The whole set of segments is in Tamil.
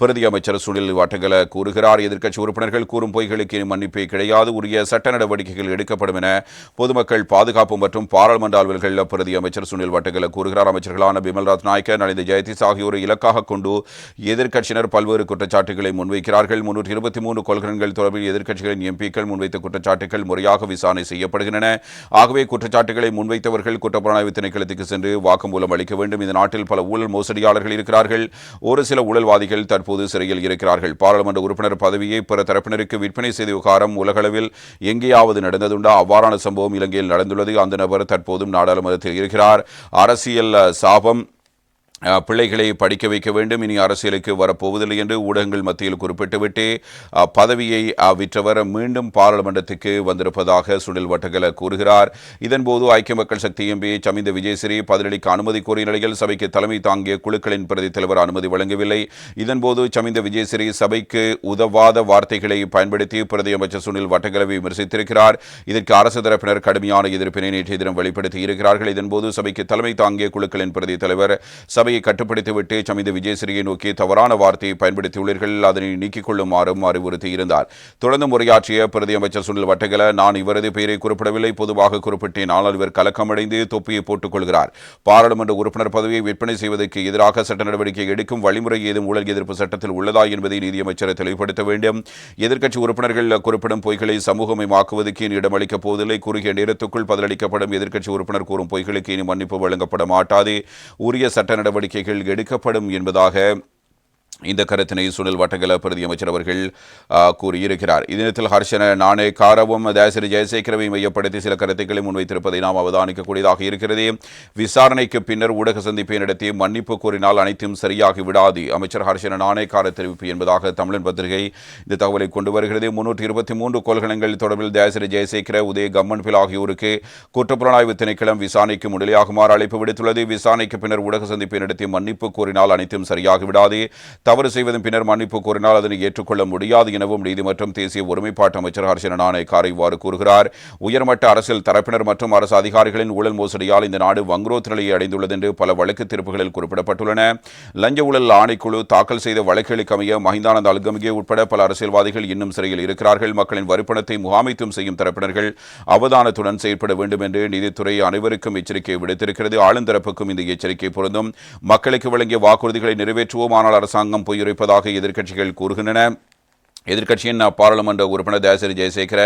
பிரதி அமைச்சர் சுனில் வட்டகல கூறுகிறார் எதிர்க்கட்சி உறுப்பினர்கள் கூறும் பொய்களுக்கு மன்னிப்பே கிடையாது உரிய சட்ட நடவடிக்கைகள் எடுக்கப்படும் என பொதுமக்கள் பாதுகாப்பு மற்றும் பாராளுமன்ற அலுவல்கள் பிரதி அமைச்சர் சுனில் வட்டகல கூறுகிறார். அமைச்சர்களான பிமல்ராஜ் நாயக்க நலிந்த ஜெயதீஸ் ஆகியோரை இலக்காக கொண்டு எதிர்க்கட்சியினர் பல்வேறு குற்றச்சாட்டுகளை முன்வைக்கிறார்கள். முன்னூற்றி இருபத்தி மூன்று கொள்கலன்கள் தொடர்பில் எதிர்க்கட்சிகளின் எம்பிக்கள் முன்வைத்த குற்றச்சாட்டுகள் முறையாக விசாரணை செய்யப்படுகின்றன. ஆகவே குற்றச்சாட்டுகளை முன்வைத்தவர்கள் குற்றப்புலனாய்வு திணைக்களத்துக்கு சென்று வாக்குமூலம் அளிக்க வேண்டும். இந்த நாட்டில் பல ஊழல் மோசடியாளர்கள் இருக்கிறார்கள். ஒரு சில ஊழல்வாதிகள் தற்போது சிறையில் இருக்கிறார்கள். பாராளுமன்ற உறுப்பினர் பதவியை பிற தரப்பினருக்கு விற்பனை செய்த விவகாரம் உலகளவில் எங்கேயாவது நடந்ததுண்டா? அவ்வாறான சம்பவம் இலங்கையில் நடந்துள்ளது. அந்த நபர் தற்போதும் நாடாளுமன்றத்தில் இருக்கிறார். அரசியல் சாபம் பிள்ளைகளை படிக்க வைக்க வேண்டும். இனி அரசியலுக்கு வரப்போவதில்லை என்று ஊடகங்கள் மத்தியில் குறிப்பிட்டுவிட்டு பதவியை விற்றவர் மீண்டும் பாராளுமன்றத்துக்கு வந்திருப்பதாக சுனில் வட்டகல கூறுகிறார். இதன்போது ஐக்கிய மக்கள் சக்தி எம்பி சமிந்த விஜயசிறி பதிலளிக்க அனுமதி கோரிய நிலையில் சபைக்கு தலைமை தாங்கிய குழுக்களின் பிரதி தலைவர் அனுமதி வழங்கவில்லை. இதன்போது சமிந்த விஜயசிறி சபைக்கு உதவாத வார்த்தைகளை பயன்படுத்தி பிரதி அமைச்சர் சுனில் வட்டகலவை விமர்சித்திருக்கிறார். இதற்கு அரசு தரப்பினர் கடுமையான எதிர்ப்பினை நேற்றைய தினம் வெளிப்படுத்தி இருக்கிறார்கள் இதன்போது சபைக்கு தலைமை தாங்கிய குழுக்களின் பிரதி தலைவர் சபையை கட்டுப்படுத்திவிட்டு சமிந்த விஜயசிறியை நோக்கி தவறான வார்த்தையை பயன்படுத்தியுள்ளீர்கள். அதனை நீக்கிக் கொள்ளுமாறும் அறிவுறுத்தியிருந்தார். தொடர்ந்து உரையாற்றிய பிரதி அமைச்சர் சுனில் வட்டகல நான் இவரது பெயரை குறிப்பிடவில்லை. பொதுவாக குறிப்பிட்டேன். ஆனால் இவர் கலக்கமடைந்து தொப்பியை போட்டுக் கொள்கிறார். பாராளுமன்ற உறுப்பினர் பதவியை விற்பனை செய்வதற்கு எதிராக சட்ட நடவடிக்கை எடுக்கும் வழிமுறை ஏதும் ஊழல் எதிர்ப்பு சட்டத்தில் உள்ளதா என்பதை நீதியமைச்சர் தெளிவுபடுத்த வேண்டும். எதிர்க்கட்சி உறுப்பினர்கள் குறிப்பிடும் பொய்களை சமூகமயமாக்குவதற்கு இனி இடமளிக்கப் போவதில்லை. குறுகிய நேரத்துக்குள் பதிலளிக்கப்படும் எதிர்க்கட்சி உறுப்பினர் கூறும் பொய்களுக்கு இனி மன்னிப்பு வழங்கப்பட மாட்டாது. உரிய சட்ட நடவடிக்கைகள் எடுக்கப்படும் என்பதாக இந்த கருத்தினை சுனில் வட்டகல பிரதி அமைச்சர் அவர்கள் கூறியிருக்கிறார். இதனத்தில் ஹர்ஷன நானே காரவும் தயாசிரி ஜெயசேகரவை மையப்படுத்தி சில கருத்துக்களை முன்வைத்திருப்பதை நாம் அவதானிக்கக்கூடியதாக இருக்கிறது. விசாரணைக்கு பின்னர் ஊடக சந்திப்பை நடத்தி மன்னிப்பு கூறினால் அனைத்தும் சரியாகி விடாது. அமைச்சர் ஹர்ஷன நாணயக்கார தெரிவிப்பு என்பதாக தமிழன் பத்திரிகை இந்த தகவலை கொண்டு வருகிறது. முன்னூற்றி இருபத்தி மூன்று கொள்கலன்கள் தொடர்பில் தயாசிரி ஜெயசேகர உதய கம்மன்பில் ஆகியோருக்கு குற்றப்புலனாய்வு திணைக்களம் விசாரணைக்கு முன்னிலையாகுமாறு அழைப்பு விடுத்துள்ளது. விசாரணைக்கு பின்னர் ஊடக சந்திப்பை நடத்தி மன்னிப்பு கூறினால் அனைத்தும் சரியாகி விடாது. தவறு செய்வதன் பின்னர் மன்னிப்பு கோரினால் அதனை ஏற்றுக்கொள்ள முடியாது எனவும் நீதிமன்றம் தேசிய ஒருமைப்பாட்டு அமைச்சர் ஹர்ஷன நாணயக்கார் இவ்வாறு கூறுகிறார். உயர்மட்ட அரசியல் தரப்பினர் மற்றும் அரசு அதிகாரிகளின் ஊழல் மோசடியால் இந்த நாடு வங்குரோத் நிலையை அடைந்துள்ளது என்று பல வழக்கு தீர்ப்புகளில் குறிப்பிடப்பட்டுள்ளன. லஞ்ச ஊழல் ஆணைக்குழு தாக்கல் செய்த வழக்குகளுக்கு அமைய மஹிந்தானந்த அல்கமிகே உட்பட பல அரசியல்வாதிகள் இன்னும் சிறையில் இருக்கிறார்கள். மக்களின் வரிப்பணத்தை முகாமைத்துவம் செய்யும் தரப்பினர்கள் அவதானத்துடன் செயற்பட வேண்டும் என்று நீதித்துறை அனைவருக்கும் எச்சரிக்கை விடுத்திருக்கிறது. ஆளுந்தரப்புக்கும் இந்த எச்சரிக்கை பொருந்தும். மக்களுக்கு வழங்கிய வாக்குறுதிகளை நிறைவேற்றுவோம். ஆனால் அரசாங்கம் பொய்யுரைப்பதாக எதிர்க்கட்சிகள் கூறுகின்றன. எதிர்க்கட்சியின் பாராளுமன்ற உறுப்பினர் தயாசிரி ஜெயசேகர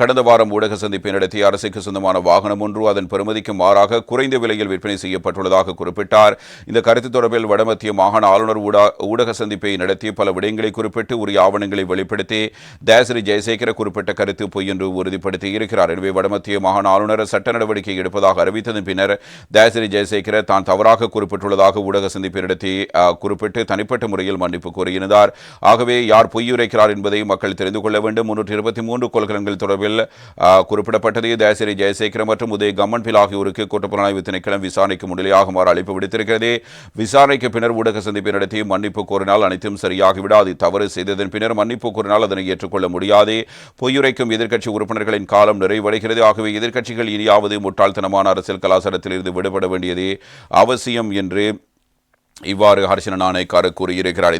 கடந்த வாரம் ஊடக சந்திப்பை நடத்தி அரசுக்கு சொந்தமான வாகனம் ஒன்று அதன் பெருமதிக்கு மாறாக குறைந்த விலையில் விற்பனை செய்யப்பட்டுள்ளதாக குறிப்பிட்டார். இந்த கருத்து தொடர்பில் வடமத்திய மாகாண ஆளுநர் ஊடக சந்திப்பை நடத்தி பல விடயங்களை குறிப்பிட்டு உரிய ஆவணங்களை வெளிப்படுத்தி தயாசிரி ஜெயசேகர குறிப்பிட்ட கருத்து பொய் என்று உறுதிப்படுத்தி இருக்கிறார். எனவே வடமத்திய மாகாண ஆளுநர் சட்ட நடவடிக்கை எடுப்பதாக அறிவித்ததன் பின்னர் தயாசிரி ஜெயசேகர தான் தவறாக குறிப்பிட்டுள்ளதாக ஊடக சந்திப்பை நடத்தி குறிப்பிட்டு தனிப்பட்ட முறையில் மன்னிப்பு கோரியிருந்தார். ஆகவே யார் பொய்யுரைக்கிறார் என்பதை மக்கள் தெரிந்து கொள்ள வேண்டும். முன்னூற்றி இருபத்தி மூன்று கொள்கலன்கள் தொடர்பில் குறிப்பிடப்பட்டது. தேசரி ஜெயசேகர மற்றும் உதய கம்மன் பில் ஆகியோருக்கு குற்றப்புலனாய்வு திணைக்களம் விசாரணைக்கு முன்னிலையாகுமாறு அழைப்பு விடுத்திருக்கிறது. விசாரணைக்கு பின்னர் ஊடக சந்திப்பை நடத்தி மன்னிப்பு கோரினால் அனைத்தும் சரியாகிவிடாது. தவறு செய்ததன் பின்னர் மன்னிப்பு கோரினால் அதனை ஏற்றுக்கொள்ள முடியாது. பொய்யுரைக்கும் எதிர்க்கட்சி உறுப்பினர்களின் காலம் நிறைவடைகிறது. ஆகவே எதிர்க்கட்சிகள் இனியாவது முட்டாள்தனமான அரசியல் கலாச்சாரத்தில் இருந்து விடுபட வேண்டியது அவசியம் என்று இவ்வாறு ஹர்ஷன நாணயக்காரர் கூறியிருக்கிறார்.